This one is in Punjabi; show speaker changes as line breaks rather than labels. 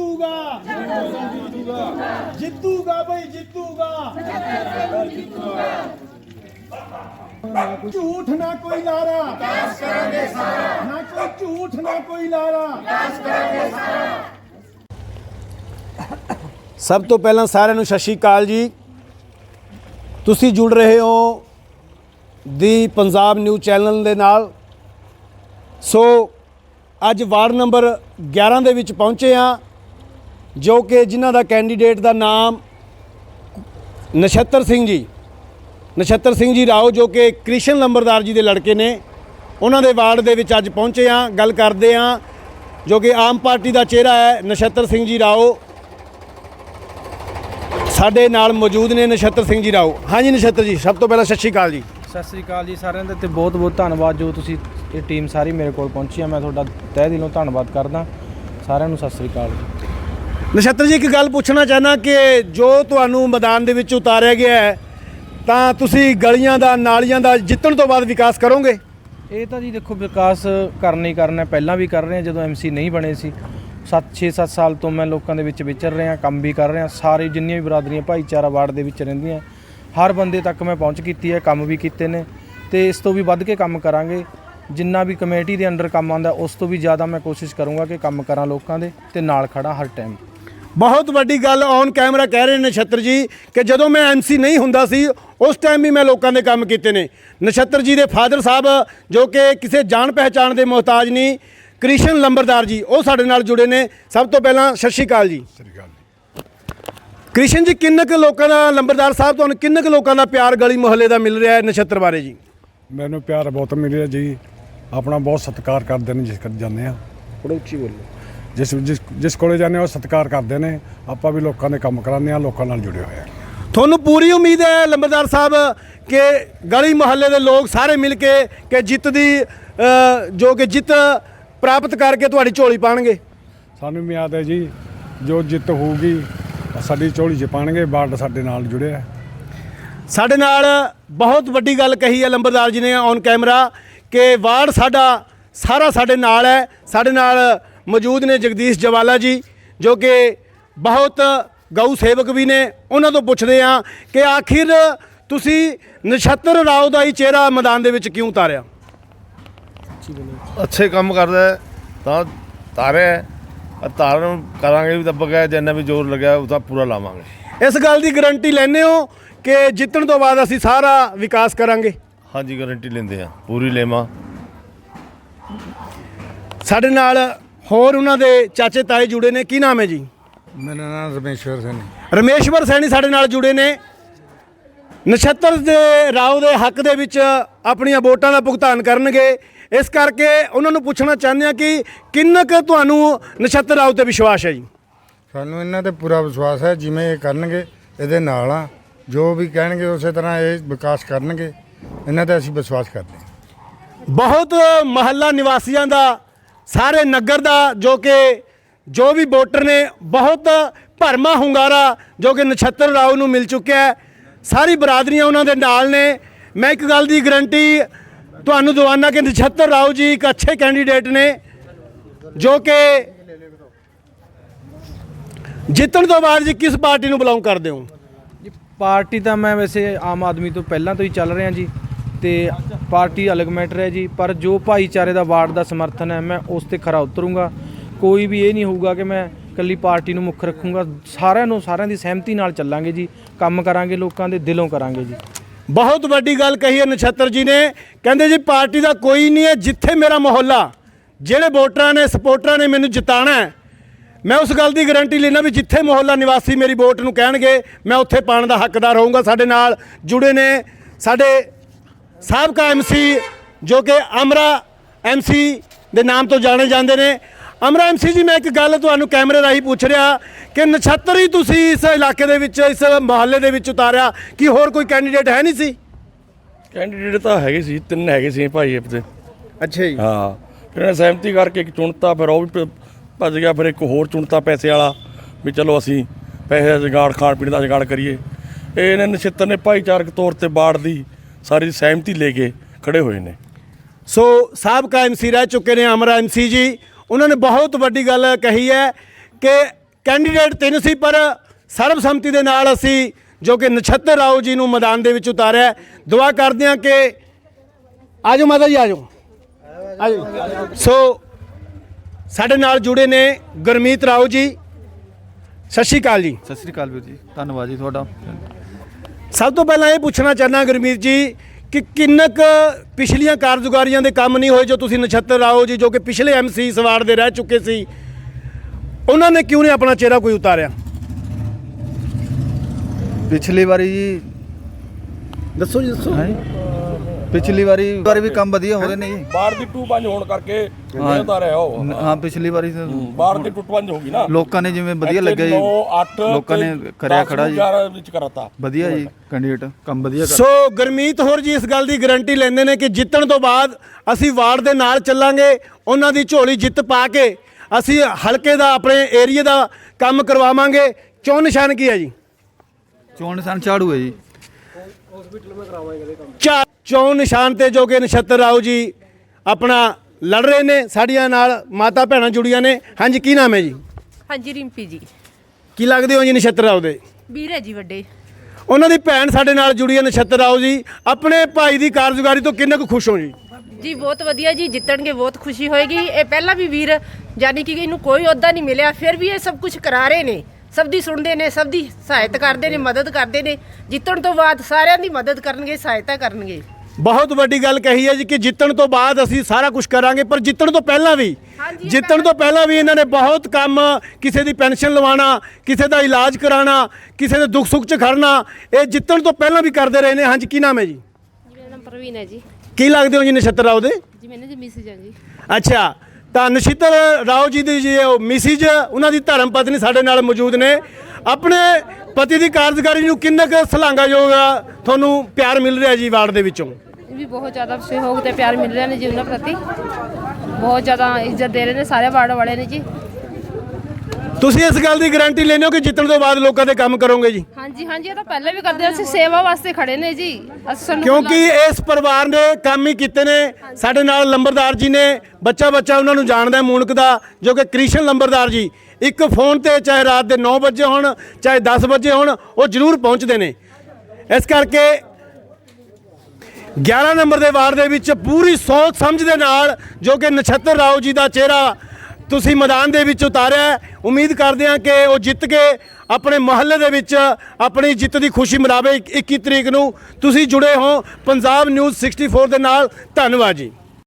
ਜਿੱਤੂਗਾ। ਜਿੱਤੂਗਾ ਬਈ, ਜਿੱਤੂਗਾ। ਝੂਠ ਨਾ ਕੋਈ ਲਾਰਾ। ਕਾਸ ਕਰਾਂਗੇ ਸਾਰਾ ਨਾ ਕੋਈ ਝੂਠ, ਨਾ ਕੋਈ ਲਾਰਾ। ਸਭ ਤੋਂ ਪਹਿਲਾਂ ਸਾਰਿਆਂ ਨੂੰ ਸਤਿ ਸ਼੍ਰੀ ਅਕਾਲ ਜੀ। ਤੁਸੀਂ ਜੁੜ ਰਹੇ ਹੋ ਦੀ ਪੰਜਾਬ ਨਿਊਜ਼ ਚੈਨਲ ਦੇ ਨਾਲ। ਸੋ, ਅੱਜ ਵਾਰਡ ਨੰਬਰ 11 ਦੇ ਵਿੱਚ ਪਹੁੰਚੇ ਆ ਜੋ ਕਿ ਜਿਨ੍ਹਾਂ ਦਾ ਕੈਂਡੀਡੇਟ ਦਾ ਨਾਮ ਨਛੱਤਰ ਸਿੰਘ ਜੀ, ਨਛੱਤਰ ਸਿੰਘ ਜੀ ਰਾਓ ਜੋ ਕਿ ਕ੍ਰਿਸ਼ਨ ਲੰਬਰਦਾਰ ਜੀ ਦੇ ਲੜਕੇ ਨੇ, ਉਹਨਾਂ ਦੇ ਵਾਰਡ ਦੇ ਵਿੱਚ ਅੱਜ ਪਹੁੰਚੇ ਆ ਗੱਲ ਕਰਦੇ ਆ ਜੋ ਕਿ ਆਮ ਪਾਰਟੀ ਦਾ ਚਿਹਰਾ ਹੈ, ਨਛੱਤਰ ਸਿੰਘ ਜੀ ਰਾਓ। ਸਾਡੇ ਨਾਲ ਮੌਜੂਦ ਨੇ ਨਛੱਤਰ ਸਿੰਘ ਜੀ ਰਾਓ। ਹਾਂਜੀ ਨਛੱਤਰ ਜੀ, ਸਭ ਤੋਂ ਪਹਿਲਾਂ ਸਤਿ ਸ਼੍ਰੀ ਅਕਾਲ ਜੀ।
ਸਤਿ ਸ੍ਰੀ ਅਕਾਲ ਜੀ ਸਾਰਿਆਂ ਦਾ ਤੇ ਬਹੁਤ ਬਹੁਤ ਧੰਨਵਾਦ ਜੋ ਤੁਸੀਂ ਇਹ ਟੀਮ ਸਾਰੀ ਮੇਰੇ ਕੋਲ ਪਹੁੰਚੀ ਆ। ਮੈਂ ਤੁਹਾਡਾ ਤਹਿ ਦਿਲੋਂ ਧੰਨਵਾਦ ਕਰਦਾ। ਸਾਰਿਆਂ ਨੂੰ ਸਤਿ ਸ੍ਰੀ ਅਕਾਲ ਜੀ।
ਨਛੱਤਰ ਜੀ, ਇੱਕ ਗੱਲ ਪੁੱਛਣਾ ਚਾਹਨਾ ਕਿ ਜੋ ਤੁਹਾਨੂੰ ਮੈਦਾਨ ਦੇ ਵਿੱਚ ਉਤਾਰਿਆ ਗਿਆ ਹੈ, ਤਾਂ ਤੁਸੀਂ ਗਲੀਆਂ ਦਾ, ਨਾਲੀਆਂ ਦਾ ਜਿੱਤਣ ਤੋਂ ਬਾਅਦ ਵਿਕਾਸ ਕਰੋਗੇ?
ਇਹ ਤਾਂ ਜੀ ਦੇਖੋ, ਵਿਕਾਸ ਕਰਨਾ ਹੀ ਕਰਨਾ ਪਹਿਲਾਂ ਵੀ ਕਰ ਰਹੇ ਹਾਂ, ਜਦੋਂ ਐਮਸੀ ਨਹੀਂ ਬਣੇ ਸੀ। 7 6 7 ਸਾਲ ਤੋਂ ਮੈਂ ਲੋਕਾਂ ਦੇ ਵਿੱਚ ਵਿਚਰ ਰਿਹਾ, ਕੰਮ ਵੀ ਕਰ ਰਿਹਾ। ਸਾਰੇ ਜਿੰਨੀਆਂ ਵੀ ਬਰਾਦਰੀਆਂ, ਭਾਈਚਾਰਾ ਵਾਰਡ ਦੇ ਵਿੱਚ ਰਹਿੰਦੀਆਂ। ਹਰ ਬੰਦੇ ਤੱਕ ਮੈਂ ਪਹੁੰਚ ਕੀਤੀ ਹੈ, ਕੰਮ ਵੀ ਕੀਤੇ ਨੇ। ਤੇ ਇਸ ਤੋਂ ਵੀ ਵੱਧ ਕੇ ਕੰਮ ਕਰਾਂਗੇ। ਜਿੰਨਾ ਵੀ ਕਮੇਟੀ ਦੇ ਅੰਡਰ ਕੰਮ ਆਉਂਦਾ, ਉਸ ਤੋਂ ਵੀ ਜ਼ਿਆਦਾ ਮੈਂ ਕੋਸ਼ਿਸ਼ ਕਰੂੰਗਾ ਕਿ ਕੰਮ ਕਰਾਂ ਲੋਕਾਂ ਦੇ ਤੇ ਨਾਲ ਖੜਾ ਹਰ ਟਾਈਮ
ਬਹੁਤ ਵੱਡੀ ਗੱਲ ਔਨ ਕੈਮਰਾ ਕਹਿ ਰਹੇ ਨੇ ਨਛੱਤਰ ਜੀ ਕਿ ਜਦੋਂ ਮੈਂ ਐਮਸੀ ਨਹੀਂ ਹੁੰਦਾ ਸੀ ਉਸ ਟਾਈਮ ਵੀ ਮੈਂ ਲੋਕਾਂ ਦੇ ਕੰਮ ਕੀਤੇ ਨੇ। ਨਛੱਤਰ ਜੀ ਦੇ ਫਾਦਰ ਸਾਹਿਬ ਜੋ ਕਿ ਕਿਸੇ ਜਾਣ ਪਹਿਚਾਣ ਦੇ ਮੁਹਤਾਜ ਨਹੀਂ ਕ੍ਰਿਸ਼ਨ ਲੰਬਰਦਾਰ ਜੀ ਉਹ ਸਾਡੇ ਨਾਲ ਜੁੜੇ ਨੇ। ਸਭ ਤੋਂ ਪਹਿਲਾਂ ਸਤਿ ਸ਼੍ਰੀ ਅਕਾਲ ਜੀ। ਕ੍ਰਿਸ਼ਨ ਜੀ ਕਿੰਨੇ ਕੁ ਲੋਕਾਂ ਦਾ ਲੰਬਰਦਾਰ ਸਾਹਿਬ ਤੁਹਾਨੂੰ ਕਿੰਨੇ ਕੁ ਲੋਕਾਂ ਦਾ ਪਿਆਰ ਗਲੀ ਮੁਹੱਲੇ ਦਾ ਮਿਲ ਰਿਹਾ ਹੈ ਨਛੱਤਰ ਬਾਰੇ ਜੀ?
ਮੈਨੂੰ ਪਿਆਰ ਬਹੁਤ ਮਿਲਿਆ ਜੀ। ਆਪਣਾ ਬਹੁਤ ਸਤਿਕਾਰ ਕਰਦੇ ਨੇ ਜਿਸ ਕਰ ਜਾਂਦੇ ਆ
ਥੋੜਾ ਉੱਚੀ ਬੋਲੋ
ਜਿਸ ਜਿਸ ਜਿਸ ਕੋਲੇ ਜਾਂਦੇ ਆ ਉਹ ਸਤਿਕਾਰ ਕਰਦੇ ਨੇ। ਆਪਾਂ ਵੀ ਲੋਕਾਂ ਦੇ ਕੰਮ ਕਰਾਉਂਦੇ ਆ ਲੋਕਾਂ ਨਾਲ ਜੁੜੇ ਹੋਏ ਆ।
ਤੁਹਾਨੂੰ ਪੂਰੀ ਉਮੀਦ ਹੈ ਲੰਬਰਦਾਰ ਸਾਹਿਬ ਕਿ ਗਲੀ ਮੁਹੱਲੇ ਦੇ ਲੋਕ ਸਾਰੇ ਮਿਲ ਕੇ ਕਿ ਜਿੱਤ ਦੀ ਜੋ ਕਿ ਜਿੱਤ ਪ੍ਰਾਪਤ ਕਰਕੇ ਤੁਹਾਡੀ ਝੋਲੀ ਪਾਣਗੇ?
ਸਾਨੂੰ ਵੀ ਯਾਦ ਹੈ ਜੀ ਜੋ ਜਿੱਤ ਹੋਊਗੀ ਸਾਡੀ ਝੋਲੀ 'ਚ ਪਾਣਗੇ ਬਾਰਡ ਸਾਡੇ ਨਾਲ ਜੁੜਿਆ
ਸਾਡੇ ਨਾਲ ਬਹੁਤ ਵੱਡੀ ਗੱਲ ਕਹੀ ਹੈ ਲੰਬਰਦਾਰ ਜੀ ਨੇ ਔਨ ਕੈਮਰਾ ਕਿ ਵਾਰਡ ਸਾਡਾ ਸਾਰਾ ਸਾਡੇ ਨਾਲ ਹੈ। ਸਾਡੇ ਨਾਲ ਮੌਜੂਦ ਨੇ ਜਗਦੀਸ਼ ਜਵਾਲਾ ਜੀ ਜੋ ਕਿ ਬਹੁਤ ਗਊ ਸੇਵਕ ਵੀ ਨੇ। ਉਹਨਾਂ ਤੋਂ ਪੁੱਛਦੇ ਆ ਕਿ ਆਖਿਰ ਤੁਸੀਂ ਨਛੱਤਰ ਰਾਓ ਦਾ ਹੀ ਚਿਹਰਾ ਮੈਦਾਨ ਦੇ ਵਿੱਚ ਕਿਉਂ ਉਤਾਰਿਆ
ਅੱਛੇ ਕੰਮ ਕਰਦਾ ਹੈ, ਤਾਂ ਤਾਰੇ ਤਾਰਨ ਕਰਾਂਗੇ ਵੀ ਤਾਂ ਬਗੈਰ ਜਿੰਨਾ ਵੀ ਜ਼ੋਰ ਲੱਗਿਆ ਉਹ ਤਾਂ ਪੂਰਾ ਲਾਵਾਂਗੇ।
ਇਸ ਗੱਲ ਦੀ ਗਾਰੰਟੀ ਲੈਂਦੇ ਹੋ ਕਿ ਜਿੱਤਣ ਤੋਂ ਬਾਅਦ ਅਸੀਂ ਸਾਰਾ ਵਿਕਾਸ ਕਰਾਂਗੇ?
ਹਾਂਜੀ ਗਾਰੰਟੀ ਲੈਂਦੇ ਆ ਪੂਰੀ ਲੈਵਾਂ।
ਸਾਡੇ ਨਾਲ ਹੋਰ ਉਹਨਾਂ ਦੇ ਚਾਚੇ ਤਾਏ ਜੁੜੇ ਨੇ ਕੀ ਨਾਮ ਹੈ ਜੀ?
ਮੇਰਾ ਨਾਮ ਰਮੇਸ਼ਵਰ ਸਿੰਘ
ਰਮੇਸ਼ਵਰ ਸੈਣੀ ਸਾਡੇ ਨਾਲ ਜੁੜੇ ਨੇ। ਨਛੱਤਰ ਦੇ ਰਾਓ ਦੇ ਹੱਕ ਦੇ ਵਿੱਚ ਆਪਣੀਆਂ ਵੋਟਾਂ ਦਾ ਭੁਗਤਾਨ ਕਰਨਗੇ। ਇਸ ਕਰਕੇ ਉਹਨਾਂ ਨੂੰ ਪੁੱਛਣਾ ਚਾਹੁੰਦੇ ਆ ਕਿ ਕਿੰਨਾ ਕੁ ਤੁਹਾਨੂੰ ਨਛੱਤਰ ਰਾਓ ਤੇ ਵਿਸ਼ਵਾਸ ਹੈ ਜੀ?
ਸਾਨੂੰ ਇਹਨਾਂ ਤੇ ਪੂਰਾ ਵਿਸ਼ਵਾਸ ਹੈ ਜਿਵੇਂ ਇਹ ਕਰਨਗੇ ਇਹਦੇ ਨਾਲ ਆ। ਜੋ ਵੀ ਕਹਿਣਗੇ ਉਸੇ ਤਰ੍ਹਾਂ ਇਹ ਵਿਕਾਸ ਕਰਨਗੇ। ਇਹਨਾਂ ਤੇ ਅਸੀਂ ਵਿਸ਼ਵਾਸ ਕਰਦੇ ਹਾਂ।
ਬਹੁਤ ਮਹੱਲਾ ਨਿਵਾਸੀਆਂ ਦਾ ਸਾਰੇ ਨਗਰ ਦਾ ਜੋ ਕਿ ਜੋ ਵੀ ਵੋਟਰ ਨੇ ਬਹੁਤ ਭਰਮਾ ਹੁੰਗਾਰਾ ਜੋ ਕਿ ਨਛੱਤਰ ਰਾਓ ਨੂੰ ਮਿਲ ਚੁੱਕਿਆ ਹੈ। ਸਾਰੀ ਬਰਾਦਰੀਆਂ ਉਹਨਾਂ ਦੇ ਨਾਲ ਨੇ। ਮੈਂ ਇੱਕ ਗੱਲ ਦੀ ਗਰੰਟੀ ਤੁਹਾਨੂੰ ਦਵਾਨਾ ਕਿ ਨਛੱਤਰ ਰਾਓ ਜੀ ਇੱਕ ਅੱਛੇ ਕੈਂਡੀਡੇਟ ਨੇ, ਜੋ ਕਿ ਜਿੱਤਣ ਤੋਂ ਬਾਅਦ ਜੀ ਕਿਸ ਪਾਰਟੀ ਨੂੰ ਬਿਲੋਂਗ ਕਰਦੇ ਹੋ?
ਪਾਰਟੀ ਤਾਂ ਮੈਂ ਵੈਸੇ ਆਮ ਆਦਮੀ ਤੋਂ ਪਹਿਲਾਂ ਤੋਂ ਹੀ ਚੱਲ ਰਿਹਾ ਜੀ। ਤੇ ਪਾਰਟੀ ਅਲੱਗ ਮੈਟਰ ਹੈ ਜੀ, ਪਰ ਜੋ ਭਾਈਚਾਰੇ ਦਾ ਵਾਰਡ ਦਾ ਸਮਰਥਨ ਹੈ, ਮੈਂ ਉਸ ਤੇ ਖਰਾ ਉਤਰੂੰਗਾ। ਕੋਈ ਵੀ ਇਹ ਨਹੀਂ ਹੋਊਗਾ ਕਿ ਮੈਂ ਇਕੱਲੀ ਪਾਰਟੀ ਨੂੰ ਮੁੱਖ ਰੱਖੂੰਗਾ। ਸਾਰਿਆਂ ਨੂੰ, ਸਾਰਿਆਂ ਦੀ ਸਹਿਮਤੀ ਨਾਲ ਚੱਲਾਂਗੇ ਜੀ, ਕੰਮ ਕਰਾਂਗੇ ਲੋਕਾਂ ਦੇ, ਦਿਲੋਂ ਕਰਾਂਗੇ ਜੀ।
ਬਹੁਤ ਵੱਡੀ ਗੱਲ ਕਹੀ ਹੈ ਨਛੱਤਰ ਜੀ ਨੇ। ਕਹਿੰਦੇ ਜੀ, ਪਾਰਟੀ ਦਾ ਕੋਈ ਨਹੀਂ ਹੈ ਜਿੱਥੇ ਮੇਰਾ ਮੁਹੱਲਾ, ਜਿਹੜੇ ਵੋਟਰਾਂ ਨੇ ਸਪੋਰਟਰਾਂ ਨੇ ਮੈਨੂੰ ਜਿਤਾਣਾ ਹੈ। ਮੈਂ ਉਸ ਗੱਲ ਦੀ ਗਾਰੰਟੀ ਲੈਣਾ ਵੀ ਜਿੱਥੇ ਮੁਹੱਲਾ ਨਿਵਾਸੀ ਮੇਰੀ ਵੋਟ ਨੂੰ ਕਹਿਣਗੇ, ਮੈਂ ਉੱਥੇ ਪਾਣ ਦਾ ਹੱਕਦਾਰ ਹੋਊਂਗਾ। ਸਾਡੇ ਨਾਲ ਜੁੜੇ ਨੇ, ਸਾਡੇ ਸਾਬਕਾ ਐਮਸੀ ਜੋ ਕਿ ਅਮਰਾ ਐਮਸੀ ਦੇ ਨਾਮ ਤੋਂ ਜਾਣੇ ਜਾਂਦੇ ਨੇ। ਅਮਰਾ ਐਮਸੀ ਜੀ ਮੈਂ ਇੱਕ ਗੱਲ ਤੁਹਾਨੂੰ ਕੈਮਰੇ ਰਾਹੀਂ ਪੁੱਛ ਰਿਹਾ ਕਿ ਨਛੱਤਰ ਹੀ ਤੁਸੀਂ ਇਸ ਇਲਾਕੇ ਦੇ ਵਿੱਚ ਇਸ ਮੁਹੱਲੇ ਦੇ ਵਿੱਚ ਉਤਾਰਿਆ ਕਿ ਹੋਰ ਕੋਈ ਕੈਂਡੀਡੇਟ ਹੈ ਨਹੀਂ ਸੀ?
ਕੈਂਡੀਡੇਟ ਤਾਂ ਹੈਗੇ ਸੀ ਤਿੰਨ ਹੈਗੇ ਸੀ ਭਾਈ ਆਪਦੇ
ਅੱਛਾ ਜੀ।
ਹਾਂ ਫਿਰ ਇਹਨੇ ਸਹਿਮਤੀ ਕਰਕੇ ਇੱਕ ਚੁਣਤਾ ਫਿਰ ਉਹ ਵੀ ਭ- ਭੱਜ ਗਿਆ ਫਿਰ ਇੱਕ ਹੋਰ ਚੁਣਤਾ ਪੈਸੇ ਵਾਲਾ ਵੀ ਚਲੋ ਅਸੀਂ ਪੈਸੇ ਦਾ ਜੁਗਾੜ ਖਾਣ ਪੀਣ ਦਾ ਜੁਗਾੜ ਕਰੀਏ। ਇਹ ਇਹਨੇ ਨਛਿੱਤਰ ਨੇ ਭਾਈਚਾਰਕ ਤੌਰ ਤੇ ਬਾੜ ਦੀ ਸਾਰੀ ਸਹਿਮਤੀ ਲੈ ਕੇ ਖੜੇ ਹੋਏ ਨੇ।
ਸੋ ਸਾਬਕਾ ਐਮਸੀ ਰਹਿ ਚੁੱਕੇ ਨੇ ਅਮਰਾ ਐਮਸੀ ਜੀ। ਉਹਨਾਂ ਨੇ ਬਹੁਤ ਵੱਡੀ ਗੱਲ ਕਹੀ ਹੈ ਕਿ ਕੈਂਡੀਡੇਟ ਤਿੰਨ ਸੀ ਪਰ ਸਰਬਸੰਮਤੀ ਦੇ ਨਾਲ ਅਸੀਂ ਜੋ ਕਿ ਨਛੱਤਰ ਰਾਓ ਜੀ ਨੂੰ ਮੈਦਾਨ ਦੇ ਵਿੱਚ ਉਤਾਰਿਆ। ਦੁਆ ਕਰਦੇ ਹਾਂ ਕਿ ਆਜੋ ਮਾਤਾ ਜੀ ਆਜੋ। ਆਜੋ। ਸੋ ਸਾਡੇ ਨਾਲ ਜੁੜੇ ਨੇ ਗੁਰਮੀਤ ਰਾਓ ਜੀ। ਸਤਿ ਸ਼੍ਰੀ ਅਕਾਲ ਜੀ।
ਸਤਿ ਸ੍ਰੀ ਅਕਾਲ ਵੀਰ ਜੀ। ਧੰਨਵਾਦ ਜੀ ਤੁਹਾਡਾ।
ਸਭ ਤੋਂ ਪਹਿਲਾਂ ਇਹ ਪੁੱਛਣਾ ਚਾਹੁੰਦਾ ਗੁਰਮੀਤ ਜੀ ਕਿ ਕਿੰਨਾ ਕੁ ਪਿਛਲੀਆਂ ਕਾਰਜਗੁਜ਼ਾਰੀਆਂ ਦੇ ਕੰਮ ਨਹੀਂ ਹੋਏ ਜੋ ਤੁਸੀਂ ਨਛੱਤਰ ਰਾਓ ਜੀ ਜੋ ਕਿ ਪਿਛਲੇ ਐਮਸੀ ਸਵਾਰ ਦੇ ਰਹਿ ਚੁੱਕੇ ਸੀ। ਉਹਨਾਂ ਨੇ ਕਿਉਂ ਨਹੀਂ ਆਪਣਾ ਚਿਹਰਾ ਕੋਈ ਉਤਾਰਿਆ?
ਪਿਛਲੀ ਵਾਰੀ ਜੀ
ਦੱਸੋ ਜੀ ਦੱਸੋ।
ਹੈਂ? ਪਿਛਲੀ ਵਾਰੀ ਵਾਰੀ ਵੀ ਕੰਮ ਵਧੀਆ ਹੋ ਰਹੇ ਨੇ ਜੀ।
ਬਾੜ ਦੀ ਟੂ ਪੰਜ ਹੋਣ ਕਰਕੇ ਤਾਂ ਰਿਹਾ ਉਹ।
ਹਾਂ ਪਿਛਲੀ ਵਾਰੀ ਤਾਂ
ਬਾੜ ਦੀ ਟੁੱਟ ਪੰਜ ਹੋ ਗਈ ਨਾ।
ਲੋਕਾਂ ਨੇ ਜਿਵੇਂ ਵਧੀਆ ਲੱਗਿਆ ਜੀ।
9 8
ਲੋਕਾਂ ਨੇ ਕਰਿਆ ਖੜਾ ਜੀ।
ਵਿੱਚ ਕਰਾਤਾ।
ਵਧੀਆ ਜੀ ਕੈਂਡੀਡੇਟ ਕੰਮ ਵਧੀਆ ਕਰ
ਸੋ ਗੁਰਮੀਤ ਹੋਰ ਜੀ ਇਸ ਗੱਲ ਦੀ ਗਾਰੰਟੀ ਲੈਂਦੇ ਨੇ ਕਿ ਜਿੱਤਣ ਤੋਂ ਬਾਅਦ ਅਸੀਂ ਵਾਰਡ ਦੇ ਨਾਲ ਚੱਲਾਂਗੇ ਉਹਨਾਂ ਦੀ ਝੋਲੀ ਜਿੱਤ ਪਾ ਕੇ ਅਸੀਂ ਹਲਕੇ ਦਾ ਆਪਣੇ ਏਰੀਆ ਦਾ ਕੰਮ ਕਰਵਾਵਾਂਗੇ। ਚੋਣ ਨਿਸ਼ਾਨ ਕੀ ਹੈ ਜੀ?
ਚੋਣ ਨਿਸ਼ਾਨ ਝਾੜੂ ਹੈ ਜੀ।
ਚਾ ਨਿਸ਼ਾਨ ਤੇ ਜੋ ਕਿ ਨਛੱਤਰ ਰਾਓ ਜੀ ਆਪਣਾ ਲੜ ਰਹੇ ਨੇ ਸਾਡੀਆਂ ਨਾਲ ਮਾਤਾ ਭੈਣਾਂ ਜੁੜੀਆਂ ਨੇ। ਹਾਂਜੀ ਕੀ ਨਾਮ ਹੈ ਜੀ?
ਹਾਂਜੀ ਰਿੰਪੀ ਜੀ।
ਕੀ ਲੱਗਦੇ ਹੋ ਜੀ ਨਛੱਤਰ ਰਾਓ ਦੇ?
ਵੀਰ ਹੈ ਜੀ ਵੱਡੇ।
ਉਹਨਾਂ ਦੀ ਭੈਣ ਸਾਡੇ ਨਾਲ ਜੁੜੀ ਹੈ ਨਛੱਤਰ ਰਾਓ ਜੀ। ਆਪਣੇ ਭਾਈ ਦੀ ਕਾਰਜਗੁਜ਼ਾਰੀ ਤੋਂ ਕਿੰਨੇ ਕੁ ਖੁਸ਼ ਹੋ ਜੀ?
ਜੀ ਬਹੁਤ ਵਧੀਆ ਜੀ ਜਿੱਤਣਗੇ ਬਹੁਤ ਖੁਸ਼ੀ ਹੋਏਗੀ। ਇਹ ਪਹਿਲਾਂ ਵੀ ਵੀਰ ਯਾਨੀ ਕਿ ਇਹਨੂੰ ਕੋਈ ਅਹੁਦਾ ਨਹੀਂ ਮਿਲਿਆ ਫਿਰ ਵੀ ਇਹ ਸਭ ਕੁਝ ਕਰਾ ਰਹੇ ਨੇ। ਸਭ ਦੀ ਸੁਣਦੇ ਨੇ ਸਭ ਦੀ ਸਹਾਇਤਾ ਕਰਦੇ ਨੇ ਮਦਦ ਕਰਦੇ ਨੇ। ਜਿੱਤਣ ਤੋਂ ਬਾਅਦ ਸਾਰਿਆਂ ਦੀ ਮਦਦ ਕਰਨਗੇ ਸਹਾਇਤਾ ਕਰਨਗੇ।
ਬਹੁਤ ਵੱਡੀ ਗੱਲ ਕਹੀ ਹੈ ਜੀ ਕਿ ਜਿੱਤਣ ਤੋਂ ਬਾਅਦ ਅਸੀਂ ਸਾਰਾ ਕੁਝ ਕਰਾਂਗੇ ਪਰ ਜਿੱਤਣ ਤੋਂ ਪਹਿਲਾਂ ਵੀ ਜਿੱਤਣ ਤੋਂ ਪਹਿਲਾਂ ਵੀ ਇਹਨਾਂ ਨੇ ਬਹੁਤ ਕੰਮ ਕਿਸੇ ਦੀ ਪੈਨਸ਼ਨ ਲਵਾਉਣਾ ਕਿਸੇ ਦਾ ਇਲਾਜ ਕਰਾਉਣਾ ਕਿਸੇ ਦੇ ਦੁੱਖ ਸੁੱਖ 'ਚ ਖੜਨਾ ਇਹ ਜਿੱਤਣ ਤੋਂ ਪਹਿਲਾਂ ਵੀ ਕਰਦੇ ਰਹੇ ਨੇ। ਹਾਂਜੀ ਕੀ ਨਾਮ ਹੈ ਜੀ?
ਮੇਰਾ ਨਾਮ ਪ੍ਰਵੀਨ ਹੈ ਜੀ।
ਕੀ ਲੱਗਦੇ ਹੋ ਜੀ ਨਛੱਤਰ ਰਾਓ ਦੇ?
ਜੀ ਮੈਨੂੰ ਜੀ ਮੈਸੇਜ ਆ ਜੀ।
ਅੱਛਾ ਤਾਂ ਨਛਿੱਤਰ ਰਾਓ ਜੀ ਦੀ ਜੀ ਉਹ ਮਿਸਿਜ ਉਹਨਾਂ ਦੀ ਧਰਮ ਪਤਨੀ ਸਾਡੇ ਨਾਲ ਮੌਜੂਦ ਨੇ। ਆਪਣੇ ਪਤੀ ਦੀ ਕਾਰਜਕਾਰੀ ਨੂੰ ਕਿੰਨਾ ਕੁ ਸ਼ਲਾਘਾਯੋਗ ਆ ਤੁਹਾਨੂੰ ਪਿਆਰ ਮਿਲ ਰਿਹਾ ਜੀ ਵਾਰਡ ਦੇ ਵਿੱਚੋਂ?
ਵੀ ਬਹੁਤ ਜ਼ਿਆਦਾ ਸਹਿਯੋਗ ਤੇ ਪਿਆਰ ਮਿਲ ਰਿਹਾ ਨੇ ਜੀ ਉਹਨਾਂ ਪ੍ਰਤੀ। ਬਹੁਤ ਜ਼ਿਆਦਾ ਇੱਜ਼ਤ ਦੇ ਰਹੇ ਨੇ ਸਾਰੇ ਵਾਰਡ ਵਾਲੇ ਨੇ ਜੀ।
ਤੁਸੀਂ ਇਸ ਗੱਲ ਦੀ ਗਾਰੰਟੀ ਲੈਂਦੇ ਹੋ ਕਿ ਜਿੱਤਣ ਤੋਂ ਬਾਅਦ ਲੋਕਾਂ ਦੇ ਕੰਮ ਕਰੋਗੇ ਜੀ?
ਹਾਂਜੀ ਹਾਂਜੀ ਇਹ ਤਾਂ ਪਹਿਲਾਂ ਵੀ ਕਰਦੇ ਅਸੀਂ ਸੇਵਾ ਵਾਸਤੇ ਖੜੇ ਨੇ ਜੀ। ਅਸੀਂ ਸਾਨੂੰ
ਕਿਉਂਕਿ ਇਸ ਪਰਿਵਾਰ ਨੇ ਕੰਮ ਹੀ ਕੀਤੇ ਨੇ। ਸਾਡੇ ਨਾਲ ਲੰਬਰਦਾਰ ਜੀ ਨੇ ਬੱਚਾ ਬੱਚਾ ਉਹਨਾਂ ਨੂੰ ਜਾਣਦਾ ਹੈ ਮੂਨਕ ਦਾ ਜੋ ਕਿ ਕ੍ਰਿਸ਼ਨ ਲੰਬਰਦਾਰ ਜੀ। ਇੱਕ ਫੋਨ ਤੇ ਚਾਹੇ ਰਾਤ ਦੇ 9 ਵਜੇ ਹੋਣ ਚਾਹੇ 10 ਵਜੇ ਹੋਣ ਉਹ ਜ਼ਰੂਰ ਪਹੁੰਚਦੇ ਨੇ। ਇਸ ਕਰਕੇ 11 ਨੰਬਰ ਦੇ ਵਾਰ ਦੇ ਵਿੱਚ ਪੂਰੀ ਸੋਚ ਸਮਝ ਦੇ ਨਾਲ ਜੋ ਕਿ ਨਛੱਤਰ ਰਾਓ ਜੀ ਦਾ ਚਿਹਰਾ ਤੁਸੀਂ ਮੈਦਾਨ ਦੇ ਵਿੱਚ ਉਤਾਰਿਆ ਉਮੀਦ ਕਰਦੇ ਹਾਂ ਕਿ ਉਹ ਜਿੱਤ ਕੇ ਆਪਣੇ ਮਹੱਲੇ ਦੇ ਵਿੱਚ ਆਪਣੀ ਜਿੱਤ ਦੀ ਖੁਸ਼ੀ ਮਨਾਵੇ 21 ਤਰੀਕ ਨੂੰ। ਤੁਸੀਂ ਜੁੜੇ ਹੋ ਪੰਜਾਬ ਨਿਊਜ਼ 64 ਦੇ ਨਾਲ। ਧੰਨਵਾਦ ਜੀ।